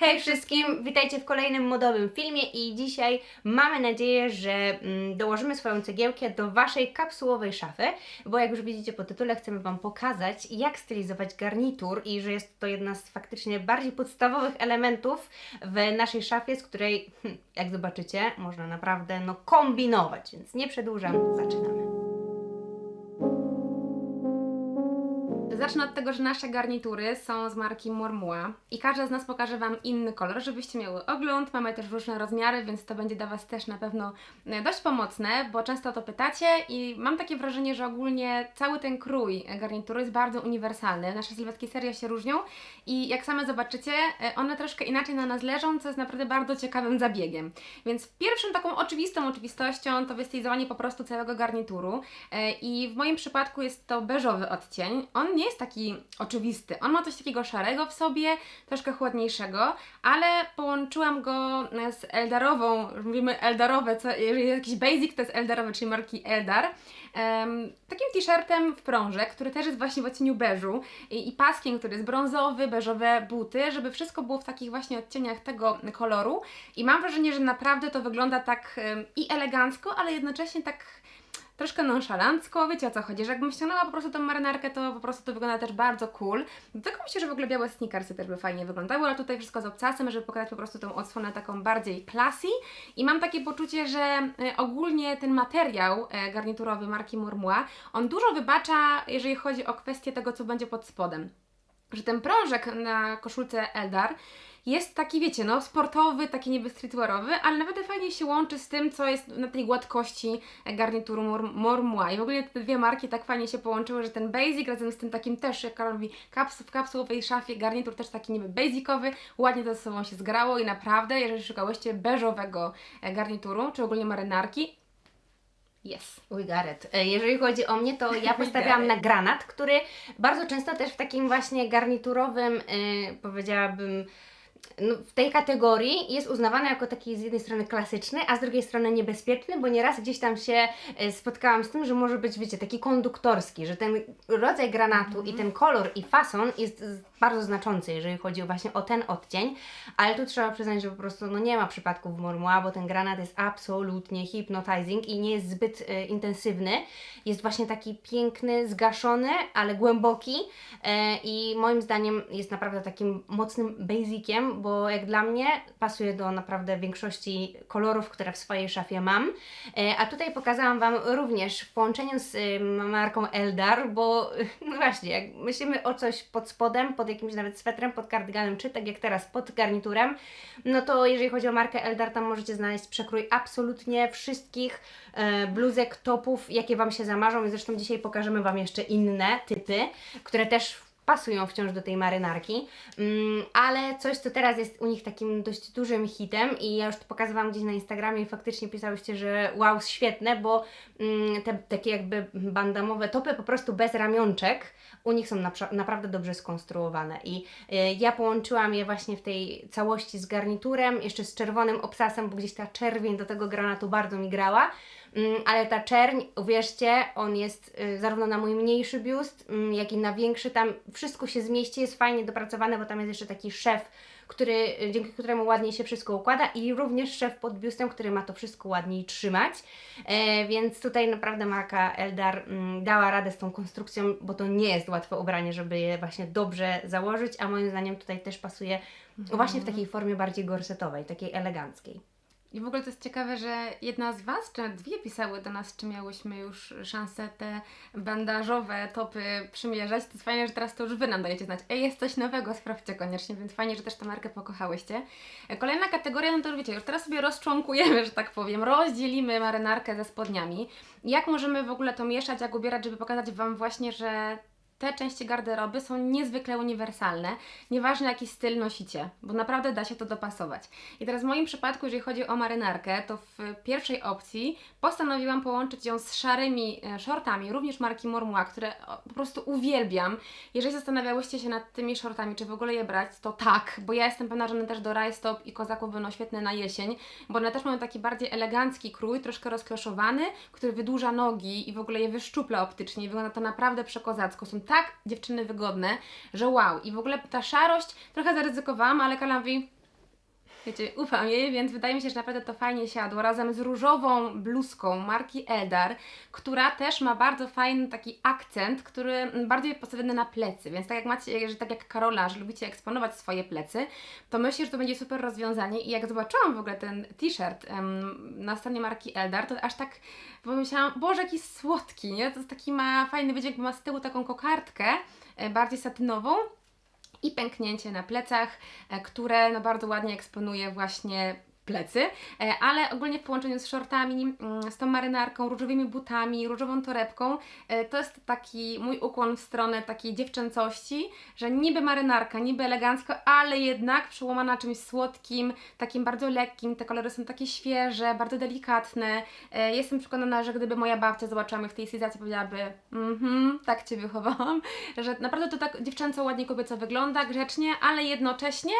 Hej wszystkim, witajcie w kolejnym modowym filmie i dzisiaj mamy nadzieję, że mm, dołożymy swoją cegiełkę do Waszej kapsułowej szafy, bo jak już widzicie po tytule chcemy Wam pokazać jak stylizować garnitur i że jest to jedna z faktycznie bardziej podstawowych elementów w naszej szafie, z której, hm, jak zobaczycie, można naprawdę no, kombinować, więc nie przedłużam, zaczynamy. Zacznę od tego, że nasze garnitury są z marki Mormua i każda z nas pokaże Wam inny kolor, żebyście miały ogląd. Mamy też różne rozmiary, więc to będzie dla Was też na pewno e, dość pomocne, bo często o to pytacie i mam takie wrażenie, że ogólnie cały ten krój garnitury jest bardzo uniwersalny. Nasze sylwetki serio się różnią i jak same zobaczycie, e, one troszkę inaczej na nas leżą, co jest naprawdę bardzo ciekawym zabiegiem. Więc pierwszą taką oczywistą oczywistością to wystylizowanie po prostu całego garnituru E, i w moim przypadku jest to beżowy odcień. On nie jest taki oczywisty. On ma coś takiego szarego w sobie, troszkę chłodniejszego, ale połączyłam go e, z Eldarową, mówimy Eldarowe, co, jeżeli jakiś basic to jest Eldarowy, czyli marki Eldar. Em, takim t-shirtem w prążek, który też jest właśnie w odcieniu beżu i, i paskiem, który jest brązowy, beżowe buty, żeby wszystko było w takich właśnie odcieniach tego koloru i mam wrażenie, że naprawdę to wygląda tak em, i elegancko, ale jednocześnie tak troszkę nonszalancko, wiecie o co chodzi, że jakbym ściągnęła po prostu tą marynarkę, to po prostu to wygląda też bardzo cool. Tego myślę, że w ogóle białe sneakersy też by fajnie wyglądały, ale tutaj wszystko z obcasem, żeby pokazać po prostu tą odsłonę taką bardziej classy i mam takie poczucie, że e, ogólnie ten materiał e, garniturowy marki Mormua, on dużo wybacza, jeżeli chodzi o kwestię tego, co będzie pod spodem. Że ten prążek na koszulce Eldar jest taki, wiecie, no sportowy, taki niby streetwearowy, ale nawet fajnie się łączy z tym, co jest na tej gładkości garnituru Mor- Mormua. I w ogóle te dwie marki tak fajnie się połączyły, że ten basic razem z tym takim też, jak Karol mówi, kaps- w kapsułowej szafie garnitur też taki niby basicowy, ładnie to ze sobą się zgrało i naprawdę, jeżeli szukałyście beżowego e, garnituru, czy ogólnie marynarki, yes. We got it. E, Jeżeli chodzi o mnie, to ja postawiłam got na granat, który bardzo często też w takim właśnie garniturowym, y, powiedziałabym, no, w tej kategorii jest uznawany jako taki z jednej strony klasyczny, a z drugiej strony niebezpieczny, bo nieraz gdzieś tam się e, spotkałam z tym, że może być, wiecie, taki konduktorski, że ten rodzaj granatu i ten kolor i fason jest bardzo znaczący, jeżeli chodzi właśnie o ten odcień, ale tu trzeba przyznać, że po prostu no, nie ma przypadków w Mormua, bo ten granat jest absolutnie hypnotizing i nie jest zbyt e, intensywny. Jest właśnie taki piękny, zgaszony, ale głęboki e, i moim zdaniem jest naprawdę takim mocnym basiciem, bo jak dla mnie pasuje do naprawdę większości kolorów, które w swojej szafie mam. E, a tutaj pokazałam Wam również w połączeniu z e, marką Eldar, bo no właśnie, jak myślimy o coś pod spodem, pod jakimś nawet swetrem, pod kardyganem, czy tak jak teraz pod garniturem, no to jeżeli chodzi o markę Eldar, tam możecie znaleźć przekrój absolutnie wszystkich e, bluzek, topów, jakie Wam się zamarzą. I zresztą dzisiaj pokażemy Wam jeszcze inne typy, które też pasują wciąż do tej marynarki, mm, ale coś, co teraz jest u nich takim dość dużym hitem i ja już to pokazywałam gdzieś na Instagramie i faktycznie pisałyście, że wow, świetne, bo mm, te takie jakby bandamowe topy po prostu bez ramionczek u nich są napra- naprawdę dobrze skonstruowane i y, ja połączyłam je właśnie w tej całości z garniturem, jeszcze z czerwonym obsasem, bo gdzieś ta czerwień do tego granatu bardzo mi grała. Mm, ale ta czerń, uwierzcie, on jest y, zarówno na mój mniejszy biust, mm, jak i na większy, tam wszystko się zmieści, jest fajnie dopracowane, bo tam jest jeszcze taki szef, który, y, dzięki któremu ładniej się wszystko układa i również szef pod biustem, który ma to wszystko ładniej trzymać, e, więc tutaj naprawdę marka Eldar mm, dała radę z tą konstrukcją, bo to nie jest łatwe ubranie, żeby je właśnie dobrze założyć, a moim zdaniem tutaj też pasuje właśnie w takiej formie bardziej gorsetowej, takiej eleganckiej. I w ogóle to jest ciekawe, że jedna z Was, czy dwie pisały do nas, czy miałyśmy już szansę te bandażowe topy przymierzać. To jest fajne, że teraz to już Wy nam dajecie znać. Ej, jest coś nowego, sprawdźcie koniecznie, więc fajnie, że też tę markę pokochałyście. E, Kolejna kategoria, no to już wiecie, już teraz sobie rozczłonkujemy, że tak powiem, rozdzielimy marynarkę ze spodniami. Jak możemy w ogóle to mieszać, jak ubierać, żeby pokazać Wam właśnie, że te części garderoby są niezwykle uniwersalne, nieważne jaki styl nosicie, bo naprawdę da się to dopasować. I teraz w moim przypadku, jeżeli chodzi o marynarkę, to w pierwszej opcji postanowiłam połączyć ją z szarymi e, shortami, również marki Mormua, które po prostu uwielbiam. Jeżeli zastanawiałyście się nad tymi shortami, czy w ogóle je brać, to tak, bo ja jestem pewna, że one też do rajstop i kozaków będą świetne na jesień, bo one też mają taki bardziej elegancki krój, troszkę rozkloszowany, który wydłuża nogi i w ogóle je wyszczupla optycznie wygląda to naprawdę przekozacko. Są tak dziewczyny wygodne, że wow. I w ogóle ta szarość, trochę zaryzykowałam, ale Kala mówi, Wiecie, ufam jej, więc wydaje mi się, że naprawdę to fajnie siadło razem z różową bluzką marki Eldar, która też ma bardzo fajny taki akcent, który bardziej postawiony na plecy, więc tak jak macie, że tak jak Karola, że lubicie eksponować swoje plecy, to myślę, że to będzie super rozwiązanie. I jak zobaczyłam w ogóle ten t-shirt na stronie marki Eldar, to aż tak pomyślałam, Boże, jaki słodki, nie? To jest taki ma fajny wydźwięk, bo ma z tyłu taką kokardkę, e, bardziej satynową, i pęknięcie na plecach, e, które no bardzo ładnie eksponuje właśnie plecy, e, ale ogólnie w połączeniu z shortami, mm, z tą marynarką, różowymi butami, różową torebką, e, to jest taki mój ukłon w stronę takiej dziewczęcości, że niby marynarka, niby elegancko, ale jednak przełamana czymś słodkim, takim bardzo lekkim, te kolory są takie świeże, bardzo delikatne. E, Jestem przekonana, że gdyby moja babcia zobaczyła mnie w tej stylizacji, powiedziałaby mhm, tak Cię wychowałam, że naprawdę to tak dziewczęco, ładnie kobieco wygląda, grzecznie, ale jednocześnie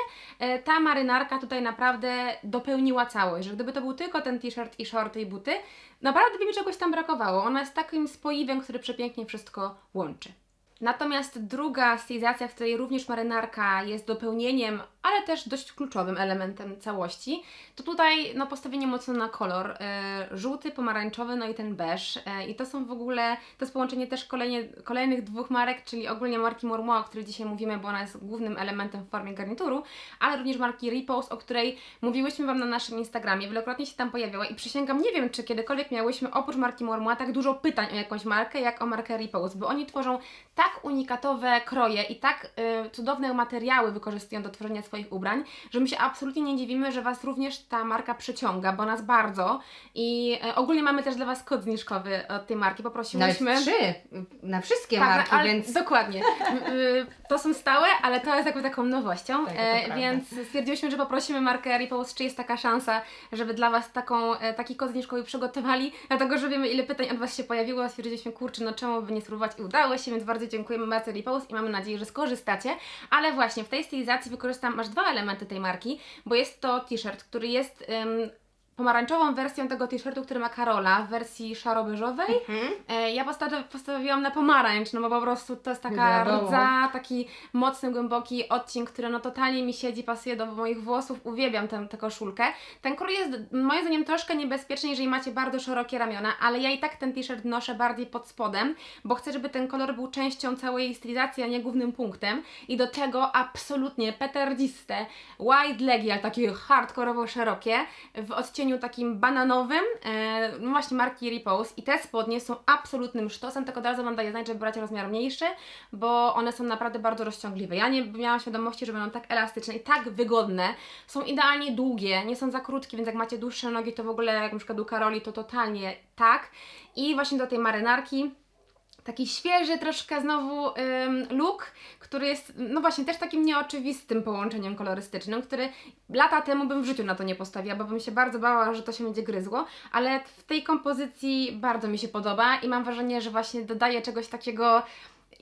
ta marynarka tutaj naprawdę dopełniła całość, że gdyby to był tylko ten t-shirt i shorty i buty, naprawdę by mi czegoś tam brakowało. Ona jest takim spoiwem, który przepięknie wszystko łączy. Natomiast druga stylizacja, w której również marynarka jest dopełnieniem, ale też dość kluczowym elementem całości, to tutaj no, postawienie mocno na kolor. E, żółty, pomarańczowy, no i ten beż. E, I to są w ogóle, to jest połączenie też kolejnie, kolejnych dwóch marek, czyli ogólnie marki Mormoa, o której dzisiaj mówimy, bo ona jest głównym elementem w formie garnituru, ale również marki Repose, o której mówiłyśmy Wam na naszym Instagramie. Wielokrotnie się tam pojawiała i przysięgam, nie wiem, czy kiedykolwiek miałyśmy oprócz marki Mormoa tak dużo pytań o jakąś markę, jak o markę Repose, bo oni tworzą tak unikatowe kroje i tak y, cudowne materiały wykorzystują do tworzenia swoich ubrań, że my się absolutnie nie dziwimy, że Was również ta marka przyciąga, bo nas bardzo. I y, ogólnie mamy też dla Was kod zniżkowy od tej marki. Nawet Poprosiłyśmy. trzy na wszystkie Tak, marki, ale- więc Dokładnie. Y, to są stałe, ale to jest jakby taką nowością. Tak, e, więc stwierdziłyśmy, że poprosimy markę Repose, czy jest taka szansa, żeby dla Was taką, e, taki kod zniżkowy przygotowali, dlatego że wiemy, ile pytań od Was się pojawiło. Stwierdziliśmy, kurczę, no czemu by nie spróbować i udało się, więc bardzo dziękujemy marce Repose i mamy nadzieję, że skorzystacie. Ale właśnie w tej stylizacji wykorzystam aż dwa elementy tej marki, bo jest to t-shirt, który jest. Pomarańczową wersją tego t-shirtu, który ma Karola w wersji szaro-beżowej, mhm. E, Ja postawi- postawiłam na pomarańcz, no bo po prostu to jest taka Wiadomo. rdza, taki mocny, głęboki odcień, który no totalnie mi siedzi, pasuje do moich włosów, uwielbiam tę, tę koszulkę. Ten krój jest moim zdaniem troszkę niebezpieczny, jeżeli macie bardzo szerokie ramiona, ale ja i tak ten t-shirt noszę bardziej pod spodem, bo chcę, żeby ten kolor był częścią całej stylizacji, a nie głównym punktem. I do tego absolutnie petardziste, wide legi, ale takie hardkorowo szerokie, w odcieniu takim bananowym, e, no właśnie marki Repose i te spodnie są absolutnym sztosem, tylko od razu Wam daję znać, żeby brać rozmiar mniejszy, bo one są naprawdę bardzo rozciągliwe. Ja nie miałam świadomości, że będą tak elastyczne i tak wygodne, są idealnie długie, nie są za krótkie, więc jak macie dłuższe nogi, to w ogóle jak na przykład u Karoli, to totalnie tak. I właśnie do tej marynarki taki świeży troszkę znowu ym, look, który jest no właśnie też takim nieoczywistym połączeniem kolorystycznym, który lata temu bym w życiu na to nie postawiła, bo bym się bardzo bała, że to się będzie gryzło, ale w tej kompozycji bardzo mi się podoba i mam wrażenie, że właśnie dodaje czegoś takiego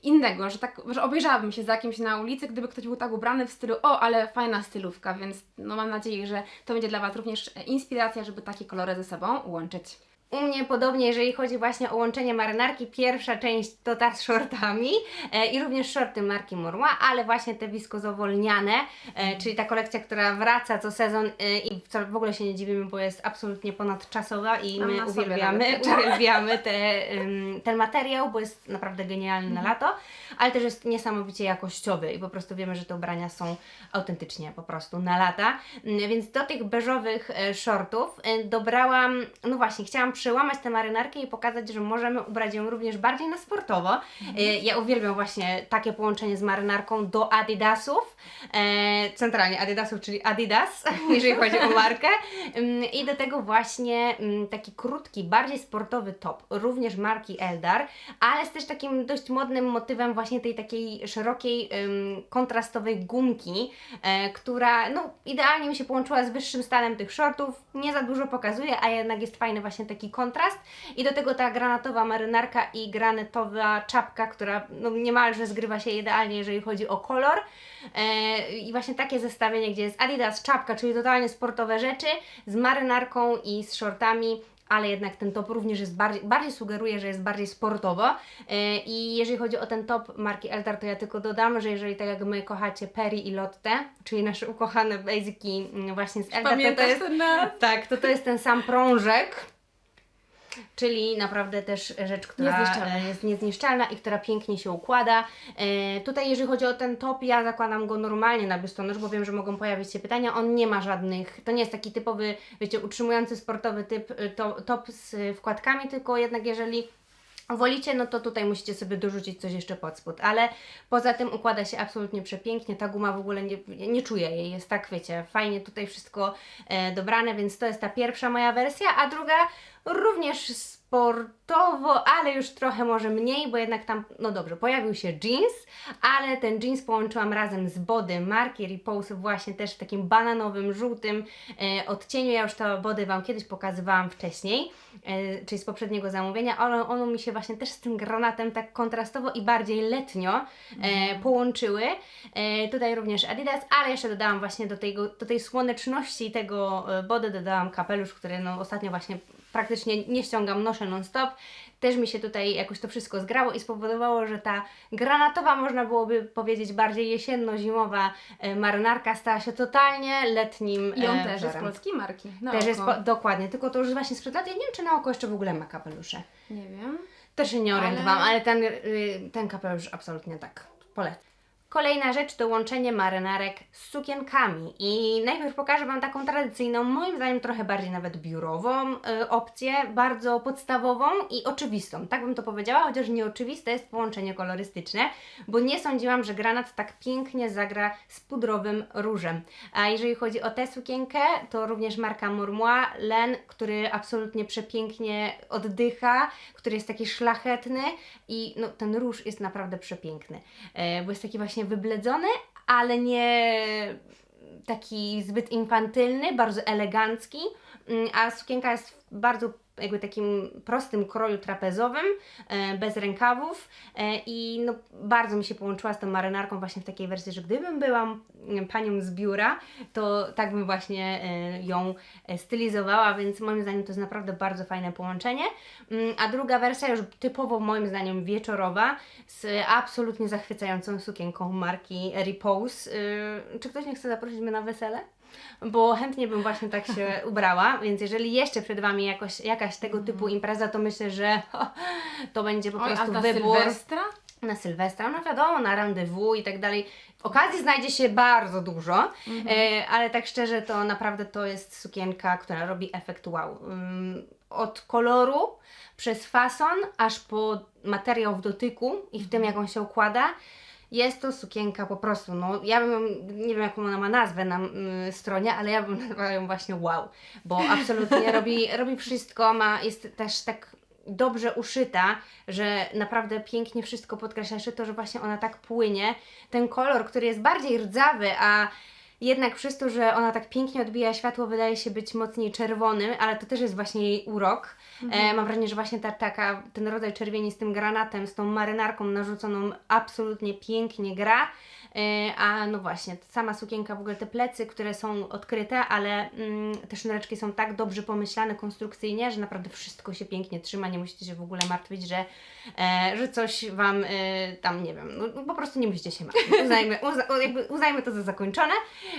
innego, że tak, że obejrzałabym się za kimś na ulicy, gdyby ktoś był tak ubrany w stylu o, ale fajna stylówka, więc no mam nadzieję, że to będzie dla Was również inspiracja, żeby takie kolory ze sobą łączyć. U mnie podobnie, jeżeli chodzi właśnie o łączenie marynarki, pierwsza część to ta z shortami e, i również shorty marki Morła, ale właśnie te wiskozowo lniane, e, czyli ta kolekcja, która wraca co sezon e, i wcale w ogóle się nie dziwimy, bo jest absolutnie ponadczasowa i Mam my na sobie uwielbiamy, nawet. uwielbiamy te, ten materiał, bo jest naprawdę genialny na lato, ale też jest niesamowicie jakościowy i po prostu wiemy, że te ubrania są autentycznie po prostu na lata. Mm, Więc do tych beżowych e, shortów e, dobrałam, no właśnie, chciałam przełamać tę marynarkę i pokazać, że możemy ubrać ją również bardziej na sportowo. E, Ja uwielbiam właśnie takie połączenie z marynarką do Adidasów, e, centralnie Adidasów, czyli Adidas, jeżeli chodzi o markę. Ym, I do tego właśnie ym, taki krótki, bardziej sportowy top, również marki Eldar, ale z też takim dość modnym motywem właśnie tej takiej szerokiej, kontrastowej gumki, e, która no, idealnie mi się połączyła z wyższym stanem tych shortów, nie za dużo pokazuje, a jednak jest fajny właśnie taki kontrast i do tego ta granatowa marynarka i granatowa czapka, która no, niemalże zgrywa się idealnie, jeżeli chodzi o kolor. E, I właśnie takie zestawienie, gdzie jest Adidas czapka, czyli totalnie sportowe rzeczy, z marynarką i z shortami, ale jednak ten top również jest bardziej, bardziej sugeruje, że jest bardziej sportowo. E, I jeżeli chodzi o ten top marki Eldar, to ja tylko dodam, że jeżeli tak jak my kochacie Perry i Lotte, czyli nasze ukochane basiki mm, właśnie z Eldar, to, to jest ten tak, to to jest ten sam prążek. Czyli naprawdę też rzecz, która Niezniszczalna. e, jest niezniszczalna i która pięknie się układa. E, tutaj jeżeli chodzi o ten top, ja zakładam go normalnie na biustonosz, bo wiem, że mogą pojawić się pytania. On nie ma żadnych, to nie jest taki typowy, wiecie, utrzymujący sportowy typ e, to, top z wkładkami, tylko jednak jeżeli wolicie, no to tutaj musicie sobie dorzucić coś jeszcze pod spód, ale poza tym układa się absolutnie przepięknie, ta guma w ogóle nie, nie czuję jej, jest tak, wiecie, fajnie tutaj wszystko e, dobrane, więc to jest ta pierwsza moja wersja, a druga również sportowo, ale już trochę może mniej, bo jednak tam, no dobrze, pojawił się jeans, ale ten jeans połączyłam razem z body marki Repose właśnie też w takim bananowym, żółtym e, odcieniu, ja już to body Wam kiedyś pokazywałam wcześniej, e, czyli z poprzedniego zamówienia, ono, ono mi się właśnie też z tym granatem tak kontrastowo i bardziej letnio e, połączyły. E, tutaj również Adidas, ale jeszcze dodałam właśnie do, tego, do tej słoneczności tego e, body, dodałam kapelusz, który no ostatnio właśnie praktycznie nie ściągam, noszę non-stop. Też mi się tutaj jakoś to wszystko zgrało i spowodowało, że ta granatowa, można byłoby powiedzieć, bardziej jesienno-zimowa e, marynarka stała się totalnie letnim I on e, też jest wzorem. polskiej marki. Na Też oko. jest, po, dokładnie, tylko to już właśnie sprzed lat, ja nie wiem, czy na oko jeszcze w ogóle ma kapelusze. Nie wiem. Też się nie orientowałam, ale, ten, y, ten kapelusz absolutnie tak polecam. Kolejna rzecz to łączenie marynarek z sukienkami. I najpierw pokażę Wam taką tradycyjną, moim zdaniem trochę bardziej nawet biurową y, opcję, bardzo podstawową i oczywistą, tak bym to powiedziała, chociaż nieoczywiste jest połączenie kolorystyczne, bo nie sądziłam, że granat tak pięknie zagra z pudrowym różem. A jeżeli chodzi o tę sukienkę, to również marka Mormoi, len, który absolutnie przepięknie oddycha, który jest taki szlachetny i no, ten róż jest naprawdę przepiękny, e, bo jest taki właśnie wybledzony, ale nie taki zbyt infantylny, bardzo elegancki, a sukienka jest w bardzo jakby takim prostym kroju trapezowym, e, bez rękawów e, i no, bardzo mi się połączyła z tą marynarką właśnie w takiej wersji, że gdybym była mm, panią z biura, to tak bym właśnie e, ją stylizowała, więc moim zdaniem to jest naprawdę bardzo fajne połączenie. Mm, A druga wersja już typowo moim zdaniem wieczorowa z absolutnie zachwycającą sukienką marki Repose. Czy ktoś nie chce zaprosić mnie na wesele? Bo chętnie bym właśnie tak się ubrała, więc jeżeli jeszcze przed Wami jakoś, jakaś tego typu impreza, to myślę, że to będzie po Oj, a prostu ta wybór Sylwestra? na Sylwestra, no wiadomo, na rendezvous i tak dalej. Okazji znajdzie się bardzo dużo, e, ale tak szczerze to naprawdę to jest sukienka, która robi efekt wow. Ym, od koloru, przez fason, aż po materiał w dotyku i w tym jak on się układa. Jest to sukienka po prostu, no ja bym, nie wiem jaką ona ma nazwę na mm, stronie, ale ja bym nazwała ją właśnie wow, bo absolutnie robi, robi wszystko, ma, jest też tak dobrze uszyta, że naprawdę pięknie wszystko podkreśla jeszcze to, że właśnie ona tak płynie. Ten kolor, który jest bardziej rdzawy, a jednak przez to, że ona tak pięknie odbija światło, wydaje się być mocniej czerwonym, ale to też jest właśnie jej urok. E, mam wrażenie, że właśnie ta, taka, ten rodzaj czerwieni z tym granatem, z tą marynarką narzuconą absolutnie pięknie gra. E, a no właśnie, sama sukienka, w ogóle te plecy, które są odkryte, ale mm, te sznureczki są tak dobrze pomyślane konstrukcyjnie, że naprawdę wszystko się pięknie trzyma, nie musicie się w ogóle martwić, że, e, że coś Wam e, tam, nie wiem, no, no po prostu nie musicie się martwić. Uznajmy, uzna, uznajmy to za zakończone,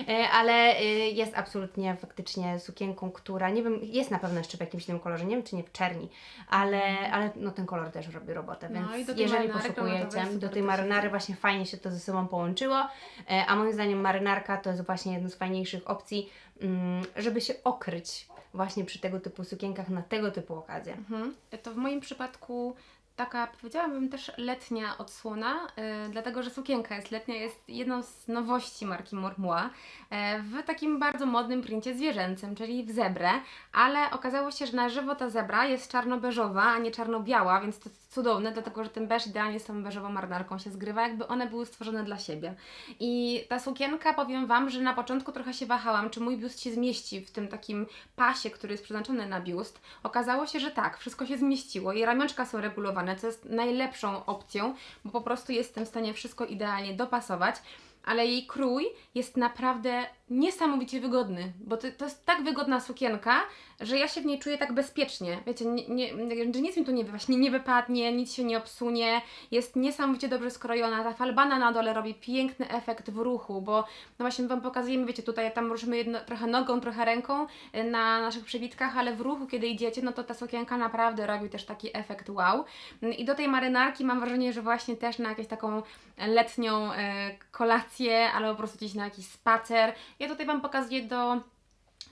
e, ale e, jest absolutnie faktycznie sukienką, która, nie wiem, jest na pewno jeszcze w jakimś innym kolorze, nie wiem czy nie w czerni, ale, ale no ten kolor też robi robotę, No więc tej jeżeli poszukujecie do tej się marynary, właśnie fajnie się to ze sobą połączyło, e, a moim zdaniem marynarka to jest właśnie jedna z fajniejszych opcji, mm, żeby się okryć właśnie przy tego typu sukienkach na tego typu okazje. Mhm. To w moim przypadku taka, powiedziałabym też letnia odsłona, e, dlatego że sukienka jest letnia, jest jedną z nowości marki Mormoi e, w takim bardzo modnym princie zwierzęcym, czyli w zebrę, ale okazało się, że na żywo ta zebra jest czarno-beżowa, a nie czarno-biała, więc to cudowne, dlatego że ten beż idealnie z tą beżową marynarką się zgrywa, jakby one były stworzone dla siebie. I ta sukienka, powiem Wam, że na początku trochę się wahałam, czy mój biust się zmieści w tym takim pasie, który jest przeznaczony na biust. Okazało się, że tak, wszystko się zmieściło i ramionczka są regulowane, co jest najlepszą opcją, bo po prostu jestem w stanie wszystko idealnie dopasować. ale jej krój jest naprawdę niesamowicie wygodny, bo to, to jest tak wygodna sukienka, że ja się w niej czuję tak bezpiecznie. Wiecie, nie, nie, że nic mi tu nie, właśnie nie wypadnie, nic się nie obsunie, jest niesamowicie dobrze skrojona. Ta falbana na dole robi piękny efekt w ruchu, bo no właśnie Wam pokazujemy, wiecie, tutaj tam ruszymy jedno, trochę nogą, trochę ręką y, na naszych przebitkach, ale w ruchu, kiedy idziecie, no to ta sukienka naprawdę robi też taki efekt wow. I do tej marynarki mam wrażenie, że właśnie też na jakąś taką letnią e, kolację, albo po prostu gdzieś na jakiś spacer. Ja tutaj Wam pokazuję do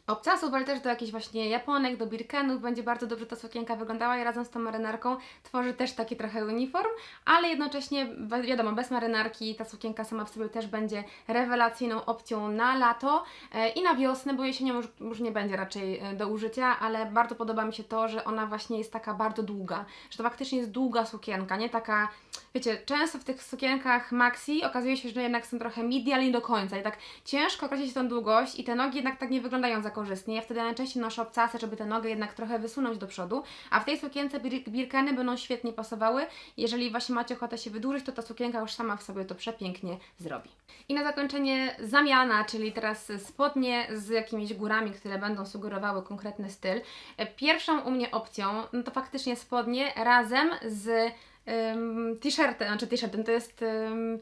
obcasów, ale też do jakichś właśnie japonek, do birkenów. Będzie bardzo dobrze ta sukienka wyglądała i razem z tą marynarką tworzy też taki trochę uniform, ale jednocześnie wi- wiadomo, bez marynarki ta sukienka sama w sobie też będzie rewelacyjną opcją na lato e, i na wiosnę, bo jesienią już, już nie będzie raczej e, do użycia, ale bardzo podoba mi się to, że ona właśnie jest taka bardzo długa, że to faktycznie jest długa sukienka, nie taka, wiecie, często w tych sukienkach maxi okazuje się, że jednak są trochę midi, ale nie do końca i tak ciężko określić tą długość i te nogi jednak tak nie wyglądają za korzystnie. Ja wtedy najczęściej noszę obcasy, żeby tę nogę jednak trochę wysunąć do przodu, a w tej sukience bir- birkeny będą świetnie pasowały. Jeżeli właśnie macie ochotę się wydłużyć, to ta sukienka już sama w sobie to przepięknie zrobi. I na zakończenie zamiana, czyli teraz spodnie z jakimiś górami, które będą sugerowały konkretny styl. E, Pierwszą u mnie opcją, no to faktycznie spodnie razem z ym, t-shirtem, znaczy t-shirtem, to jest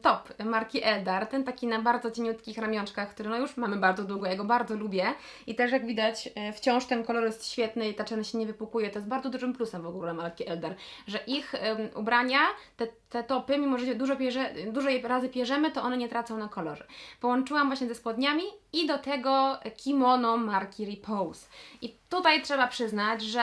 top marki Eldar, ten taki na bardzo cieniutkich ramionczkach, który no już mamy bardzo długo, ja go bardzo lubię i też jak widać e, wciąż ten kolor jest świetny i ta czerń się nie wypukuje, to jest bardzo dużym plusem w ogóle marki Eldar, że ich ym, ubrania, te, te topy, mimo że dużo, pierze, dużo je razy pierzemy, to one nie tracą na kolorze. Połączyłam właśnie ze spodniami i do tego kimono marki Repose. I tutaj trzeba przyznać, że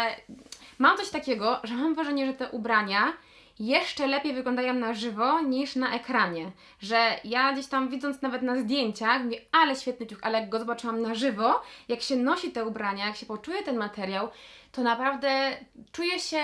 mam coś takiego, że mam wrażenie, że te ubrania jeszcze lepiej wyglądają na żywo niż na ekranie. Że ja gdzieś tam widząc nawet na zdjęciach, mówię, ale świetny ciuch, ale jak go zobaczyłam na żywo, jak się nosi te ubrania, jak się poczuje ten materiał, to naprawdę czuję się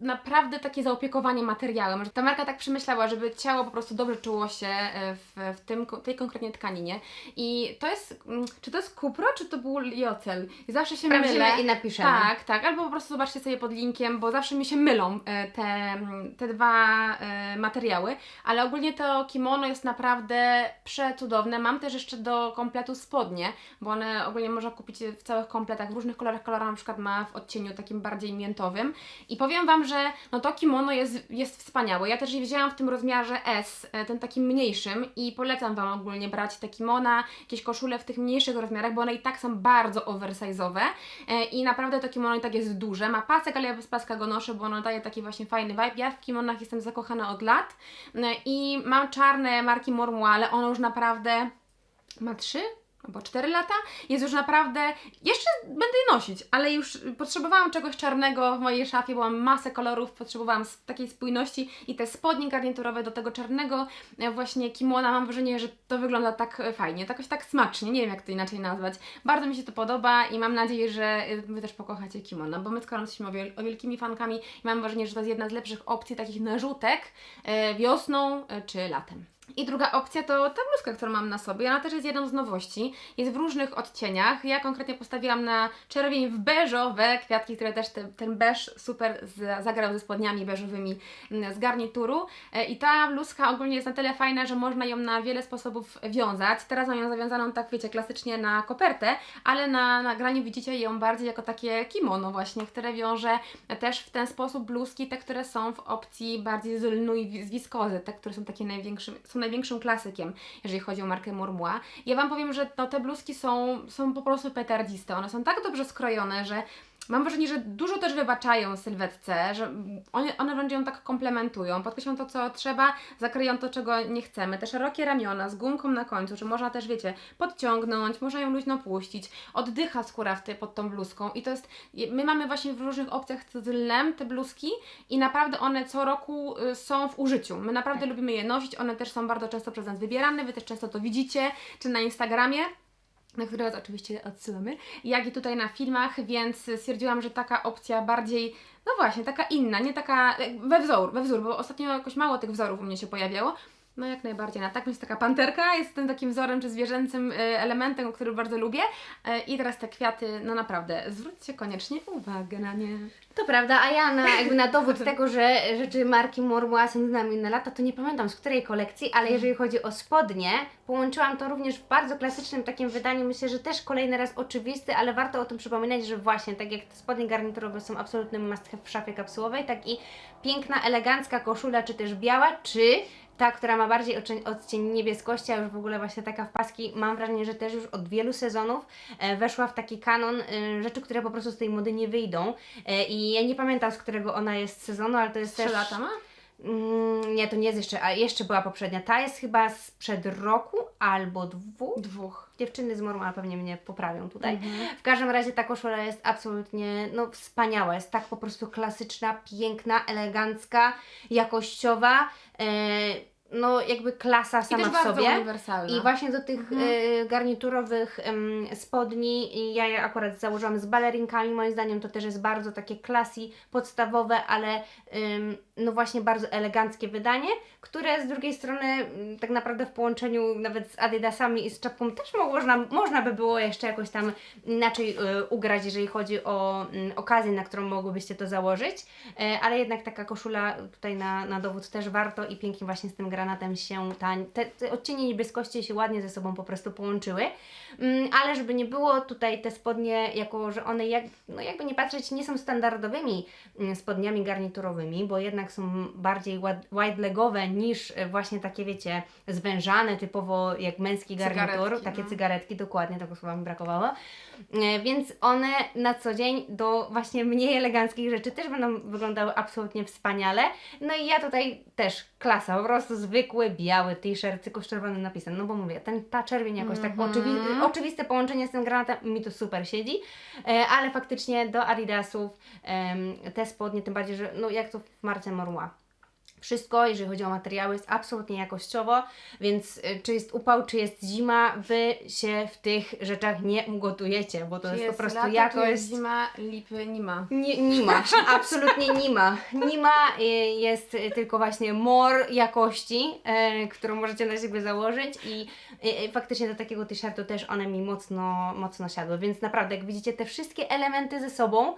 naprawdę takie zaopiekowanie materiałem, że ta marka tak przemyślała, żeby ciało po prostu dobrze czuło się e, w, w tym, tej konkretnie tkaninie. I to jest, mm, czy to jest kupro, czy to był jocel? I zawsze się mylę. Sprawdzimy i napiszemy. Tak, tak, albo po prostu zobaczcie sobie pod linkiem, bo zawsze mi się mylą e, te, te dwa e, materiały, ale ogólnie to kimono jest naprawdę przecudowne. Mam też jeszcze do kompletu spodnie, bo one ogólnie można kupić w całych kompletach, w różnych kolorach. Kolor na przykład ma w odcieniu takim bardziej miętowym. I powiem Wam, że no to kimono jest, jest wspaniałe. Ja też je wzięłam w tym rozmiarze S, e, ten takim mniejszym i polecam Wam ogólnie brać te kimona, jakieś koszule w tych mniejszych rozmiarach, bo one i tak są bardzo oversize'owe e, i naprawdę to kimono i tak jest duże. Ma pasek, ale ja bez paska go noszę, bo ono daje taki właśnie fajny vibe. Ja w kimonach jestem zakochana od lat e, i mam czarne marki Mormua, ale ono już naprawdę ma trzy albo 4 lata, jest już naprawdę, jeszcze będę je nosić, ale już potrzebowałam czegoś czarnego w mojej szafie, bo mam masę kolorów, potrzebowałam takiej spójności i te spodnie garniturowe do tego czarnego e, właśnie kimona, mam wrażenie, że to wygląda tak e, fajnie, jakoś tak smacznie, nie wiem jak to inaczej nazwać. Bardzo mi się to podoba i mam nadzieję, że e, Wy też pokochacie kimona, bo my z Karolą jesteśmy o, o wielkimi fankami i mam wrażenie, że to jest jedna z lepszych opcji takich narzutek wiosną czy latem. I druga opcja to ta bluzka, którą mam na sobie. Ona też jest jedną z nowości. Jest w różnych odcieniach. Ja konkretnie postawiłam na czerwień w beżowe kwiatki, które też te, ten beż super z, zagrał ze spodniami beżowymi mm, z garnituru. E, I ta bluzka ogólnie jest na tyle fajna, że można ją na wiele sposobów wiązać. Teraz mam ją zawiązaną tak, wiecie, klasycznie na kopertę, ale na nagraniu widzicie ją bardziej jako takie kimono właśnie, które wiąże też w ten sposób bluzki, te, które są w opcji bardziej z lnu i z wiskozy, te, które są takie największym, są największym klasykiem, jeżeli chodzi o markę Mormua. Ja Wam powiem, że no, te bluzki są, są po prostu petardziste. One są tak dobrze skrojone, że Mam wrażenie, że dużo też wybaczają sylwetce, że one, one wręcz ją tak komplementują, podkreślą to, co trzeba, zakryją to, czego nie chcemy. Te szerokie ramiona z gumką na końcu, że można też, wiecie, podciągnąć, można ją luźno puścić, oddycha skóra w ty, pod tą bluzką i to jest, my mamy właśnie w różnych opcjach z lem te bluzki i naprawdę one co roku y, są w użyciu. My naprawdę lubimy je nosić, one też są bardzo często przez nas wybierane, Wy też często to widzicie, czy na Instagramie na które Was oczywiście odsyłamy, jak i tutaj na filmach, więc stwierdziłam, że taka opcja bardziej, no właśnie, taka inna, nie taka e, we wzór, we wzór, bo ostatnio jakoś mało tych wzorów u mnie się pojawiało, No jak najbardziej, na tak więc taka panterka jest tym takim wzorem czy zwierzęcym y, elementem, który bardzo lubię. Y, I teraz te kwiaty, no naprawdę, zwróćcie koniecznie uwagę na nie. To prawda, a ja na, jakby na dowód tego, że rzeczy marki Mormua są z nami na lata, to nie pamiętam z której kolekcji, ale jeżeli chodzi o spodnie, połączyłam to również w bardzo klasycznym takim wydaniu. Myślę, że też kolejny raz oczywisty, ale warto o tym przypominać, że właśnie tak jak te spodnie garniturowe są absolutnym must have w szafie kapsułowej, tak i piękna, elegancka koszula, czy też biała, czy ta, która ma bardziej odcień niebieskości, a już w ogóle właśnie taka w paski, mam wrażenie, że też już od wielu sezonów e, weszła w taki kanon e, rzeczy, które po prostu z tej mody nie wyjdą. E, I ja nie pamiętam, z którego ona jest sezonu, ale to jest Trzy też... lata ma? Mm, nie, to nie jest jeszcze, a jeszcze była poprzednia. Ta jest chyba sprzed roku albo dwóch. Dwóch. Dziewczyny z Mormona pewnie mnie poprawią tutaj. W każdym razie ta koszula jest absolutnie no, wspaniała. Jest tak po prostu klasyczna, piękna, elegancka, jakościowa. E, no jakby klasa I sama też w bardzo sobie. uniwersalna. I właśnie do tych Mhm. e, garniturowych spodni i ja je akurat założyłam z balerinkami. Moim zdaniem to też jest bardzo takie klasy podstawowe, ale no właśnie bardzo eleganckie wydanie, które z drugiej strony tak naprawdę w połączeniu nawet z Adidasami i z czapką też mo- można, można by było jeszcze jakoś tam inaczej e, ugrać, jeżeli chodzi o mm, okazję, na którą mogłybyście to założyć, e, ale jednak taka koszula tutaj na, na dowód też warto i pięknie właśnie z tym granatem się ta, te, te odcienie niebieskości się ładnie ze sobą po prostu połączyły, Mm, ale żeby nie było tutaj te spodnie, jako że one jak, no jakby nie patrzeć, nie są standardowymi mm, spodniami garniturowymi, bo jednak są bardziej wide- wide legowe niż e, właśnie takie wiecie, zwężane typowo jak męski garnitur, Cygaretki, takie no. cygaretki, dokładnie tego słowa mi brakowało. E, Więc one na co dzień do właśnie mniej eleganckich rzeczy też będą wyglądały absolutnie wspaniale. No i ja tutaj też klasa, po prostu zwykły, biały t-shirt, tylko z czerwonym napisem. No bo mówię, ten, ta czerwień jakoś tak Mhm. oczywi- oczywiste połączenie z tym granatem mi to super siedzi, e, ale faktycznie do Adidasów em, te spodnie, tym bardziej, że no jak to w marce Morła. Wszystko, jeżeli chodzi o materiały, jest absolutnie jakościowo, więc y, czy jest upał, czy jest zima, Wy się w tych rzeczach nie ugotujecie, bo to Czy jest, po prostu lato, jakość... jest zima, lipy nie ma. Nie, nie ma, absolutnie nie ma. Nie ma, y, jest y, tylko właśnie mor jakości, którą możecie na siebie założyć i faktycznie do takiego t-shirtu też one mi mocno, mocno siadły, więc naprawdę jak widzicie te wszystkie elementy ze sobą,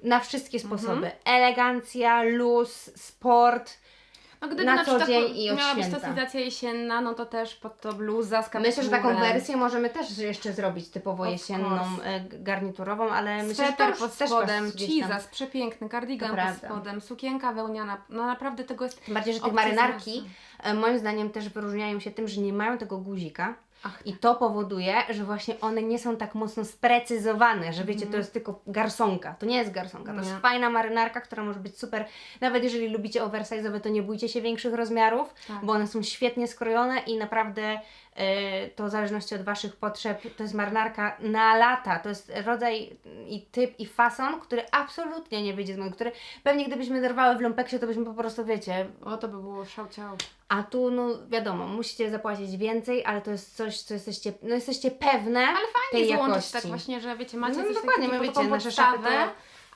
na wszystkie sposoby, elegancja, luz, sport, No gdyby Na na, co przykład dzień i od miała być to święta. stylizacja jesienna, no to też pod to bluza z Myślę, że taką wersję możemy też jeszcze zrobić typowo jesienną, e, garniturową, ale myślę, że też, pod spodem, cheesas, przepiękny, kardigan pod prawda. spodem, sukienka wełniana, no naprawdę tego jest... Bardziej, że te marynarki e, moim zdaniem też wyróżniają się tym, że nie mają tego guzika. Ach, I to powoduje, że właśnie one nie są tak mocno sprecyzowane, że wiecie, to jest tylko garsonka. To nie jest garsonka, to jest Nie. fajna marynarka, która może być super. Nawet jeżeli lubicie oversize'owe, to nie bójcie się większych rozmiarów, Tak. bo one są świetnie skrojone i naprawdę to w zależności od Waszych potrzeb, to jest marynarka na lata. To jest rodzaj i typ i fason, który absolutnie nie wyjdzie z mody, który pewnie gdybyśmy zerwały w lumpeksie, to byśmy po prostu, wiecie, o to by było szałciało. a tu, no wiadomo, musicie zapłacić więcej, ale to jest coś, co jesteście, no jesteście pewne Ale fajnie tej złączyć jakości. tak właśnie, że wiecie, macie No, coś dokładnie, takiego, my wiecie, nasze szafy to-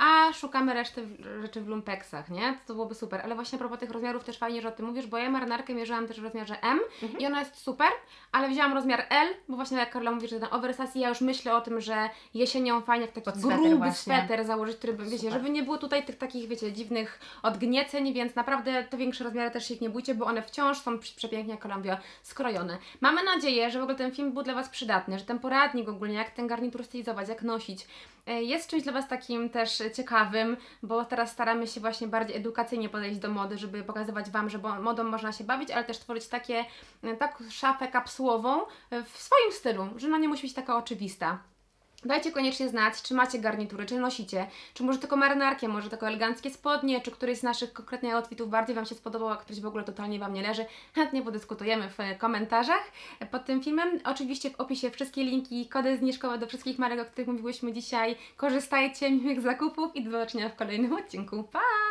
a szukamy reszty rzeczy w lumpeksach, nie? To byłoby super. Ale właśnie a propos tych rozmiarów też fajnie, że o tym mówisz, bo ja marynarkę mierzyłam też w rozmiarze M Mhm. i ona jest super, ale wzięłam rozmiar L, bo właśnie jak Karla mówi, że ten oversize ja już myślę o tym, że jesienią fajnie taki Pod sweter gruby właśnie. sweter założyć, który wiecie, Super. żeby nie było tutaj tych takich, wiecie, dziwnych odgnieceń, więc naprawdę te większe rozmiary też się ich nie bójcie, bo one wciąż są przepięknie, jak Karla mówiła, skrojone. Mamy nadzieję, że w ogóle ten film był dla Was przydatny, że ten poradnik ogólnie, jak ten garnitur stylizować, jak nosić, jest czymś dla Was takim też ciekawym, bo teraz staramy się właśnie bardziej edukacyjnie podejść do mody, żeby pokazywać Wam, że modą można się bawić, ale też tworzyć takie, e, taką szafę kapsułową e, w swoim stylu, że ona nie musi być taka oczywista. Dajcie koniecznie znać, czy macie garnitury, czy nosicie, czy może tylko marynarkę, może tylko eleganckie spodnie, czy któryś z naszych konkretnie outfitów bardziej Wam się spodobał, a któryś w ogóle totalnie Wam nie leży. Chętnie podyskutujemy w komentarzach pod tym filmem. Oczywiście w opisie wszystkie linki, kody zniżkowe do wszystkich marek, o których mówiłyśmy dzisiaj. Korzystajcie, miłych zakupów i do zobaczenia w kolejnym odcinku. Pa!